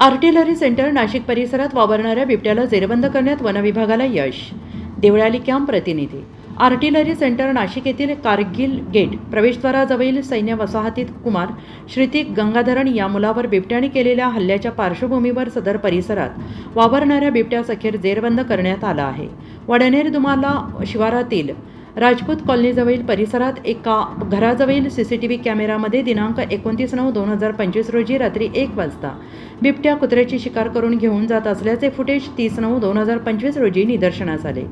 Artillery centre Nashik परिसरात वावरणाऱ्या बिबट्याला जेरबंद करण्यात वनविभागाला यश. देवळाली कॅम्प प्रतिनिधी. आर्टिलरी सेंटर नाशिक येथील कारगिल गेट प्रवेशद्वाराजवळील सैन्य वसाहतीत कुमार श्रितिक गंगाधरण या मुलावर बिबट्याने केलेल्या हल्ल्याच्या पार्श्वभूमीवर सदर परिसरात वावरणाऱ्या बिबट्यास अखेर जेरबंद करण्यात आला आहे. वडनेर दुमाला शिवारातील राजपूत कॉलनीजवळील परिसरात एका घराजवळील सी सी टी व्ही कॅमेरामध्ये दिनांक एकोणतीस नऊ दोन हजार पंचवीस रोजी रात्री एक वाजता बिबट्या कुत्र्याची शिकार करून घेऊन जात असल्याचे फुटेज तीस नऊ दोन हजार पंचवीस रोजी निदर्शनास आले.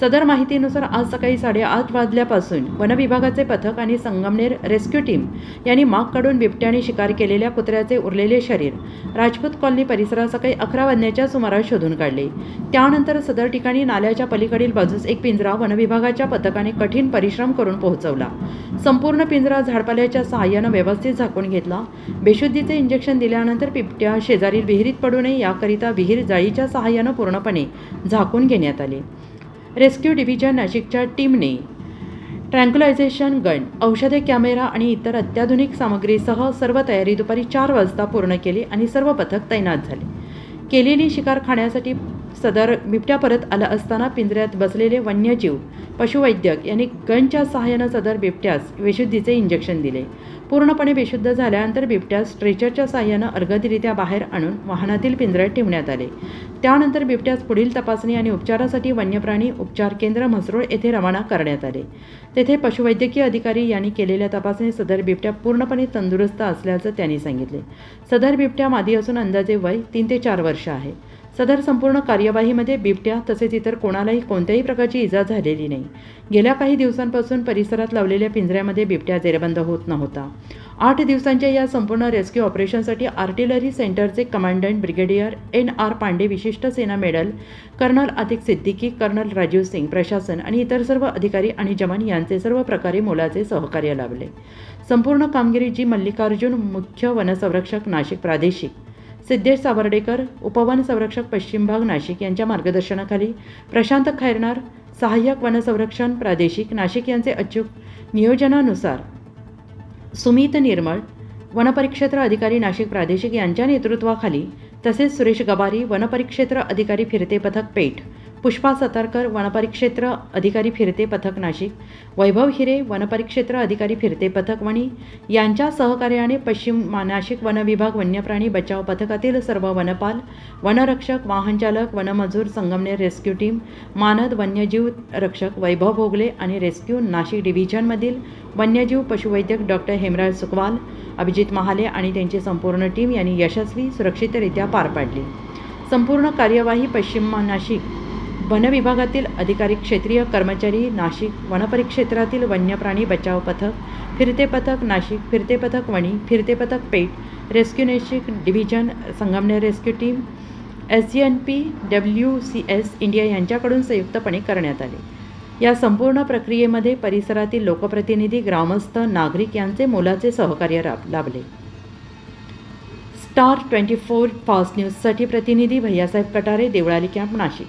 सदर माहितीनुसार आज सकाळी साडेआठ वाजल्यापासून वनविभागाचे पथक आणि संगमनेर रेस्क्यू टीम यांनी माग काढून बिबट्याने शिकार केलेल्या कुत्र्याचे उरलेले शरीर राजपूत कॉलनी परिसरात सकाळी अकरा वाजण्याच्या सुमारास शोधून काढले. त्यानंतर सदर ठिकाणी नाल्याच्या पलीकडील बाजूस एक पिंजरा वनविभागाच्या पथकाने कठीण परिश्रम करून पोहोचवला. संपूर्ण पिंजरा झाडपाल्याच्या सहाय्यानं व्यवस्थित झाकून घेतला. बेशुद्धीचे इंजेक्शन दिल्यानंतर बिबट्या शेजारील विहिरीत पडू नये याकरिता विहीर जाळीच्या सहाय्यानं पूर्णपणे झाकून घेण्यात आले. रेस्क्यू डिव्हिजन नाशिकच्या टीमने ट्रँक्युलायझेशन गन औषधे कॅमेरा आणि इतर अत्याधुनिक सामग्रीसह सर्व तयारी दुपारी चार वाजता पूर्ण केली आणि सर्व पथक तैनात झाले. केलेली शिकार खाण्यासाठी सदर बिबट्या परत आला असताना पिंजऱ्यात बसलेले वन्यजीव पशुवैद्यक यांनी गनच्या सहाय्यानं सदर बिबट्यास बेशुद्धीचे इंजेक्शन दिले. पूर्णपणे बेशुद्ध झाल्यानंतर बिबट्यास स्ट्रेचरच्या सहाय्यानं अर्गदरित्या बाहेर आणून वाहनातील पिंजऱ्यात ठेवण्यात आले. त्यानंतर बिबट्यास पुढील तपासणी आणि उपचारासाठी वन्यप्राणी उपचार केंद्र म्हसरोळ येथे रवाना करण्यात आले. तेथे पशुवैद्यकीय अधिकारी यांनी केलेल्या तपासणीत सदर बिबट्या पूर्णपणे तंदुरुस्त असल्याचं त्यांनी सांगितले. सदर बिबट्या मादी असून अंदाजे वय तीन ते चार वर्ष आहे. सदर संपूर्ण कार्यवाहीमध्ये बिबट्या तसेच इतर कोणालाही कोणत्याही प्रकारची इजा झालेली नाही. गेल्या काही दिवसांपासून परिसरात लावलेल्या पिंजऱ्यामध्ये बिबट्या जेरबंद होत नव्हता. आठ दिवसांच्या या संपूर्ण रेस्क्यू ऑपरेशनसाठी आर्टिलरी सेंटरचे commandant brigadier N R Pande Vishisht Sena medal colonel Atiq Siddiqui colonel Rajiv Singh प्रशासन आणि इतर सर्व अधिकारी आणि जवान यांचे सर्व प्रकारे मोलाचे सहकार्य लाभले. संपूर्ण कामगिरी जी मल्लिकार्जुन मुख्य वनसंरक्षक नाशिक प्रादेशिक सिद्धेश सावर्डेकर उपवन संरक्षक पश्चिम भाग नाशिक यांच्या मार्गदर्शनाखाली प्रशांत खैरनार सहाय्यक वनसंरक्षण प्रादेशिक नाशिक यांचे अचूक नियोजनानुसार सुमित निर्मळ वनपरिक्षेत्र अधिकारी नाशिक प्रादेशिक यांच्या नेतृत्वाखाली तसेच सुरेश गबारी वनपरिक्षेत्र अधिकारी फिरते पथक पेठ पुष्पा सतारकर वनपरिक्षेत्र अधिकारी फिरते पथक नाशिक. वैभव हिरे वनपरिक्षेत्र अधिकारी फिरते पथक वणी. यांच्या सहकार्याने पश्चिम नाशिक वनविभाग वन्यप्राणी बचाव पथकातील सर्व वनपाल वनरक्षक वाहनचालक वनमजूर संगमनेर रेस्क्यू टीम मानद वन्यजीव रक्षक वैभव भोगले आणि रेस्क्यू नाशिक डिव्हिजनमधील वन्यजीव पशुवैद्यक डॉक्टर हेमराज सुकवाल अभिजित महाले आणि त्यांची संपूर्ण टीम यांनी यशस्वी सुरक्षितरित्या पार पाडली. संपूर्ण कार्यवाही पश्चिम नाशिक वनविभागातील अधिकारी क्षेत्रीय कर्मचारी नाशिक वनपरिक्षेत्रातील वन्यप्राणी बचाव पथक फिरते पथक नाशिक फिरते पथक वणी फिरते पथक Peth rescue Nashik division Sangamner rescue team S N P W C S India यांच्याकडून संयुक्तपणे करण्यात आले. या संपूर्ण प्रक्रियेमध्ये परिसरातील लोकप्रतिनिधी ग्रामस्थ नागरिक यांचे मोलाचे सहकार्य राब लाभले. स्टार ट्वेंटी फोर फास्ट न्यूजसाठी प्रतिनिधी भैयासाहेब कटारे देवळाली कॅम्प नाशिक.